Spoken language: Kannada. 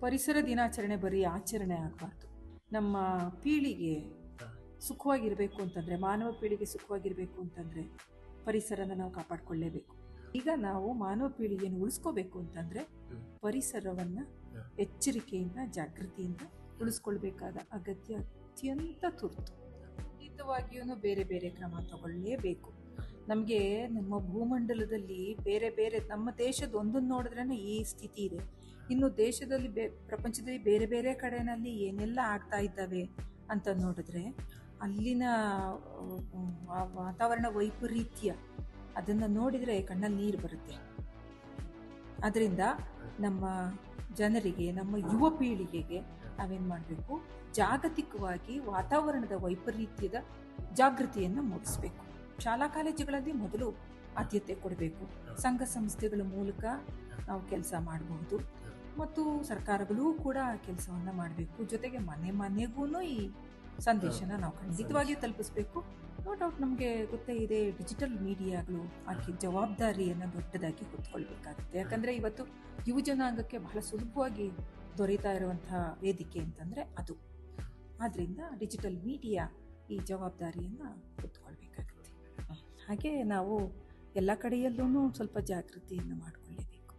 ಪರಿಸರ ದಿನಾಚರಣೆ ಬರೀ ಆಚರಣೆ ಆಗಬಾರ್ದು ನಮ್ಮ ಪೀಳಿಗೆ ಸುಖವಾಗಿರಬೇಕು ಅಂತಂದರೆ, ಮಾನವ ಪೀಳಿಗೆ ಸುಖವಾಗಿರಬೇಕು ಅಂತಂದರೆ ಪರಿಸರನ ನಾವು ಕಾಪಾಡಿಕೊಳ್ಳೇಬೇಕು ಈಗ ನಾವು ಮಾನವ ಪೀಳಿಗೆಯನ್ನು ಉಳಿಸ್ಕೋಬೇಕು ಅಂತಂದರೆ. ಪರಿಸರವನ್ನು. ಎಚ್ಚರಿಕೆಯಿಂದ, ಜಾಗೃತಿಯಿಂದ ಉಳಿಸ್ಕೊಳ್ಬೇಕಾದ ಅಗತ್ಯ ಅತ್ಯಂತ ತುರ್ತು ಖಂಡಿತವಾಗಿಯೂ ಬೇರೆ ಬೇರೆ ಕ್ರಮ ತಗೊಳ್ಳೇಬೇಕು ನಮಗೆ ನಮ್ಮ ಭೂಮಂಡಲದಲ್ಲಿ ಬೇರೆ ಬೇರೆ ನಮ್ಮ ದೇಶದ ಒಂದೊಂದು ನೋಡಿದ್ರೇ ಈ ಸ್ಥಿತಿ ಇದೆ ಇನ್ನು ದೇಶದಲ್ಲಿ ಬೇ, ಪ್ರಪಂಚದಲ್ಲಿ ಬೇರೆ ಬೇರೆ ಕಡೆನಲ್ಲಿ ಏನೆಲ್ಲ ಆಗ್ತಾ ಇದ್ದಾವೆ ಅಂತ ನೋಡಿದ್ರೆ ಅಲ್ಲಿನ ವಾತಾವರಣ ವೈಪರೀತ್ಯ, ಅದನ್ನು ನೋಡಿದರೆ ಕಣ್ಣಲ್ಲಿ ನೀರು ಬರುತ್ತೆ. ಅದರಿಂದ ನಮ್ಮ ಜನರಿಗೆ, ನಮ್ಮ ಯುವ ಪೀಳಿಗೆಗೆ ನಾವೇನು ಮಾಡಬೇಕು? ಜಾಗತಿಕವಾಗಿ ವಾತಾವರಣದ ವೈಪರೀತ್ಯದ ಜಾಗೃತಿಯನ್ನು ಮೂಡಿಸಬೇಕು. ಶಾಲಾ ಕಾಲೇಜುಗಳಲ್ಲಿ ಮೊದಲು ಆದ್ಯತೆ ಕೊಡಬೇಕು. ಸಂಘ ಸಂಸ್ಥೆಗಳ ಮೂಲಕ ನಾವು ಕೆಲಸ ಮಾಡಬಹುದು. ಮತ್ತು ಸರ್ಕಾರಗಳು ಕೂಡ ಕೆಲಸವನ್ನು ಮಾಡಬೇಕು. ಜೊತೆಗೆ ಮನೆ ಮನೆಗೂ ಈ ಸಂದೇಶನ ನಾವು ಖಂಡಿತವಾಗಿಯೂ ತಲುಪಿಸ್ಬೇಕು. ನೋ ಡೌಟ್ ನಮಗೆ ಗೊತ್ತೇ ಇದೆ ಡಿಜಿಟಲ್ ಮೀಡಿಯಾಗಳು ಆಕೆ ಜವಾಬ್ದಾರಿಯನ್ನು ದೊಡ್ಡದಾಗಿ ಹೊತ್ಕೊಳ್ಬೇಕಾಗುತ್ತೆ. ಯಾಕಂದರೆ ಇವತ್ತು ಯುವ ಜನಾಂಗಕ್ಕೆ ಬಹಳ ಸುಲಭವಾಗಿ ದೊರೀತಾ ಇರುವಂತಹ ವೇದಿಕೆ ಅಂತಂದರೆ ಅದು. ಆದ್ದರಿಂದ ಡಿಜಿಟಲ್ ಮೀಡಿಯಾ ಈ ಜವಾಬ್ದಾರಿಯನ್ನು ಹೊತ್ಕೊಳ್ಬೇಕಾಗುತ್ತೆ. ಹಾಗೆ ನಾವು ಎಲ್ಲ ಕಡೆಯಲ್ಲೂ ಸ್ವಲ್ಪ ಜಾಗೃತಿಯನ್ನು ಮಾಡಬೇಕು